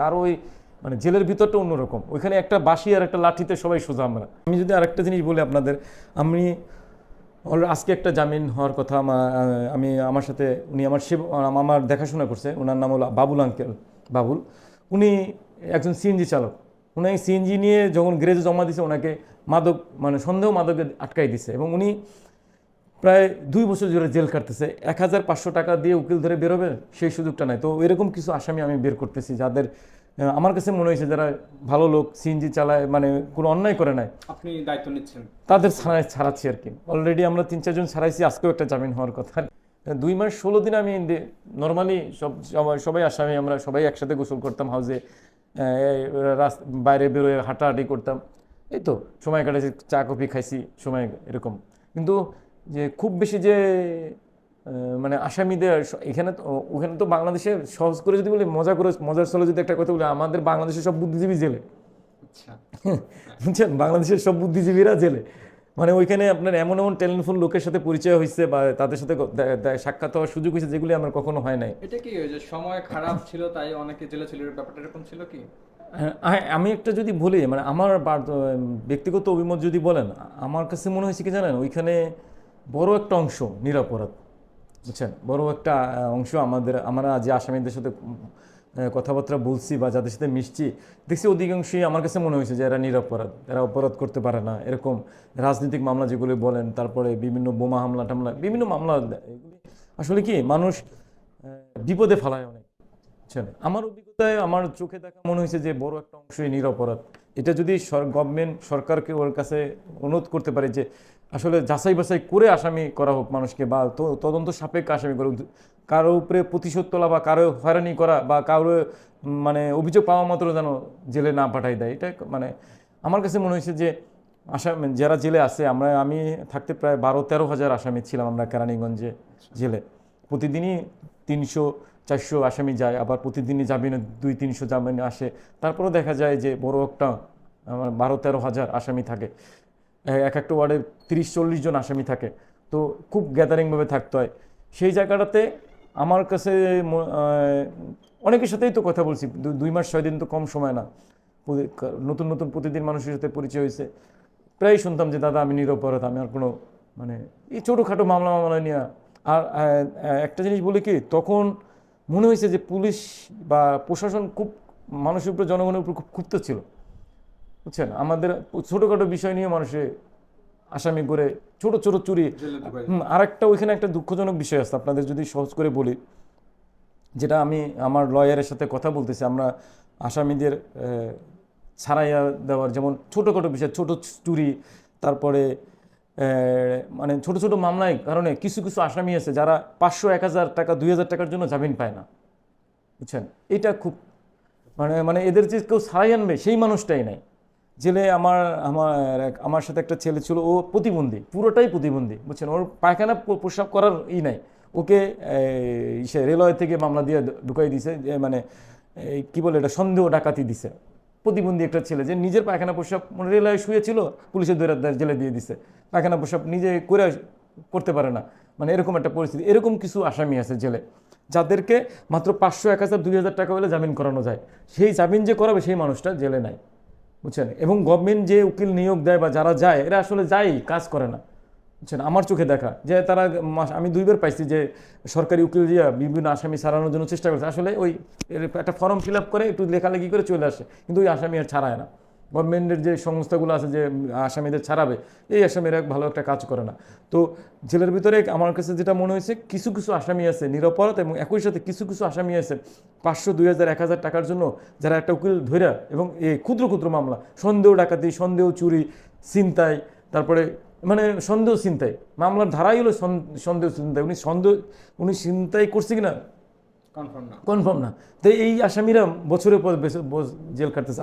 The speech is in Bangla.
কারও ওই মানে জেলের ভিতরটা অন্যরকম। ওইখানে একটা বাঁশি আর একটা লাঠিতে সবাই সোজা আমরা। আমি যদি আরেকটা জিনিস বলি আপনাদের, আমি আজকে একটা জামিন হওয়ার কথা আমি আমার সাথে, উনি আমার সে আমার দেখাশোনা করছে ওনার নাম হলো বাবুল আঙ্কেল, বাবুল। উনি একজন সিএনজি চালক। উনি সিএনজি নিয়ে যখন গ্রেজে জমা দিছে, ওনাকে মাদক মানে সন্দেহ মাদকে আটকাই দিছে এবং উনি প্রায় দুই বছর ধরে জেল কাটতেছে। এক হাজার পাঁচশো টাকা দিয়ে উকিল ধরে বেরোবে সেই সুযোগটা নাই। তো এরকম কিছু আসামি আমি বের করতেছি যাদের আমার কাছে মনে হয়েছে যারা ভালো লোক সিএনজি চালায় মানে কোনো অন্যায় করে নাই আপনি দায়িত্ব নিচ্ছেন। তাদের ছাড়াই ছাড়াচ্ছি আর কি। অলরেডি আমরা তিন চারজন ছাড়াইছি আজকেও একটা জামিন হওয়ার কথা। দুই মাস ষোলো দিন আমি নর্মালি সব সবাই সবাই আসামি আমরা সবাই একসাথে গোসল করতাম হাউসে রাস্তা বাইরে বেরোয় হাঁটাহাঁটি করতাম। এই তো সময় কাটাইছি চা কফি খাইছি সময় এরকম। কিন্তু যে খুব বেশি যে মানে আসামিদের এখানে তো ওখানে তো বাংলাদেশে সহজ করে যদি বলি মজা করে মজার চলে যদি একটা কথা বলি আমাদের বাংলাদেশের সব বুদ্ধিজীবী জেলে। আচ্ছা। বুঝছেন? বাংলাদেশের সব বুদ্ধিজীবীরা জেলে। মানে ওইখানে আপনার এমন এমন ট্যালেন্টফুল লোকের সাথে পরিচয় হয়েছে বা তাদের সাথে সাক্ষাৎ হওয়ার সুযোগ হয়েছে যেগুলি আমার কখনো হয় নাই। এটা কি যে সময় খারাপ ছিল তাই অনেকে জেলে ছিল ব্যাপারটা এরকম ছিল কি? হ্যাঁ, আমি একটা যদি বলি মানে আমার ব্যক্তিগত অভিমত যদি বলেন আমার কাছে মনে হয়েছে কি জানেন? ওইখানে বড় একটা অংশ নিরাপরাধ, বুঝছেন? বড় একটা অংশ আমাদের, আমরা যে আসামিদের সাথে কথাবার্তা বলছি বা যাদের সাথে মিশছি, দেখছি অধিকাংশই আমার কাছে মনে হয়েছে যে এরা নিরাপরাধ, এরা অপরাধ করতে পারে না। এরকম রাজনৈতিক মামলা যেগুলি বলেন, তারপরে বিভিন্ন বোমা হামলা টামলা, বিভিন্ন মামলা আসলে কি মানুষ বিপদে ফেলায় অনেক। বুঝছেন আমার অভিজ্ঞতায় আমার চোখে দেখা মনে হয়েছে যে বড় একটা অংশই নিরপরাধ এটা যদি গভর্নমেন্ট সরকারকে ওর কাছে অনুরোধ করতে পারে যে আসলে যাচাই বাছাই করে আসামি করা হোক মানুষকে বা তদন্ত সাপেক্ষে আসামি করা হোক। কারও উপরে প্রতিশোধ তোলা বা কারও হয়রানি করা বা কারও মানে অভিযোগ পাওয়া মাত্র যেন জেলে না পাঠাই দেয়, এটা মানে আমার কাছে মনে হয়েছে যে আসামি যারা জেলে আছে, আমরা, আমি থাকতে প্রায় বারো তেরো হাজার আসামি ছিলাম আমরা কেরানীগঞ্জে জেলে প্রতিদিনই তিনশো চারশো আসামি যায়, আবার প্রতিদিনই জামিন দুই, তিনশো জামিন আসে। তারপরেও দেখা যায় যে বড় একটা, আমার বারো তেরো হাজার আসামি থাকে। এক একটা ওয়ার্ডে তিরিশ, চল্লিশ জন আসামি থাকে। তো খুব গ্যাদারিংভাবে থাকতে হয়। সেই জায়গাটাতে আমার কাছে অনেকের সাথেই তো কথা বলছি। দুই মাস, ছয় দিন তো কম সময় না। নতুন নতুন প্রতিদিন মানুষের সাথে পরিচয় হয়েছে। প্রায় শুনতাম যে, দাদা, আমি নিরপরাধ আমি আর কোনো মানে এই ছোটোখাটো মামলা মামলা নিয়ে আর একটা জিনিস বলি কি, তখন মনে হয়েছে যে পুলিশ বা প্রশাসন খুব মানুষের উপরে জনগণের উপর খুব ক্ষুব্ধ ছিল। বুঝছেন? আমাদের ছোটোখাটো বিষয় নিয়ে মানুষে আসামি করে ছোট ছোট চুরি। আর একটা ওইখানে একটা দুঃখজনক বিষয় আছে। আপনাদের যদি সহজ করে বলি যেটা আমি আমার লয়ারের সাথে কথা বলতেছি আমরা আসামিদের ছাড়াইয়া দেওয়ার যেমন ছোটোখাটো বিষয় ছোট চুরি তারপরে মানে ছোট ছোট মামলায় কারণে কিছু কিছু আসামি আছে যারা পাঁচশো এক হাজার টাকা, দুই হাজার টাকার জন্য জামিন পায় না। বুঝছেন? এটা খুব মানে মানে এদের যে কেউ ছাড়াই আনবে, সেই মানুষটাই নাই। জেলে আমার আমার আমার সাথে একটা ছেলে ছিল, ও প্রতিবন্ধী, পুরোটাই প্রতিবন্ধী, বুঝছেন? ওর পায়খানা প্রস্রাব করার ই নাই। ওকে ইসে রেলওয়ে থেকে মামলা দিয়ে ঢুকাই দিছে যে মানে কী বলে এটা? সন্দেহ ডাকাতি দিছে। প্রতিবন্ধী একটা ছেলে যে নিজের পায়খানা প্রস্রাব রেলওয়ে শুয়েছিল পুলিশের দৈরা জেলে দিয়ে দিছে। পায়খানা প্রস্রাব নিজে করে করতে পারে না। মানে এরকম একটা পরিস্থিতি, এরকম কিছু আসামি আছে জেলে, যাদেরকে মাত্র পাঁচশো এক হাজার দুই হাজার টাকা হলে জামিন করানো যায়। সেই জামিন যে করাবে সেই মানুষটা জেলে নাই, বুঝছেন? এবং গভর্নমেন্ট যে উকিল নিয়োগ দেয় বা যারা যায়, এরা আসলে যায় কাজ করে না। বুঝছেন আমার চোখে দেখা যে তারা আমি দুইবার পাইছি যে সরকারি উকিল দিয়ে বিভিন্ন আসামি ছাড়ানোর জন্য চেষ্টা করছে। আসলে ওই একটা ফর্ম ফিল আপ করে একটু লেখালেখি করে চলে আসে, কিন্তু ওই আসামি আর ছাড়ায় না। গভর্নমেন্টের যে সংস্থাগুলো আছে যে আসামিদের ছাড়াবে, এই আসামিরা ভালো একটা কাজ করে না। তো জেলের ভিতরে আমার কাছে যেটা মনে হয়েছে, কিছু কিছু আসামি আছে নিরপরাধ এবং একই সাথে কিছু কিছু আসামি আছে পাঁচশো, দুই হাজার, এক হাজার টাকার জন্য যারা একটা উকিল ধৈরা এবং এই ক্ষুদ্র ক্ষুদ্র মামলা, সন্দেহ ডাকাতি, সন্দেহ চুরি, ছিনতাই, তারপরে মানে সন্দেহ চিন্তায় মামলার ধারাই হলো সন্দেহ চিন্তায় উনি সন্দেহ উনি ছিনতাই করছে কিনা? কনফার্ম না। কনফার্ম না। তো এই আসামিরা বছরের পর জেল কাটতেছে।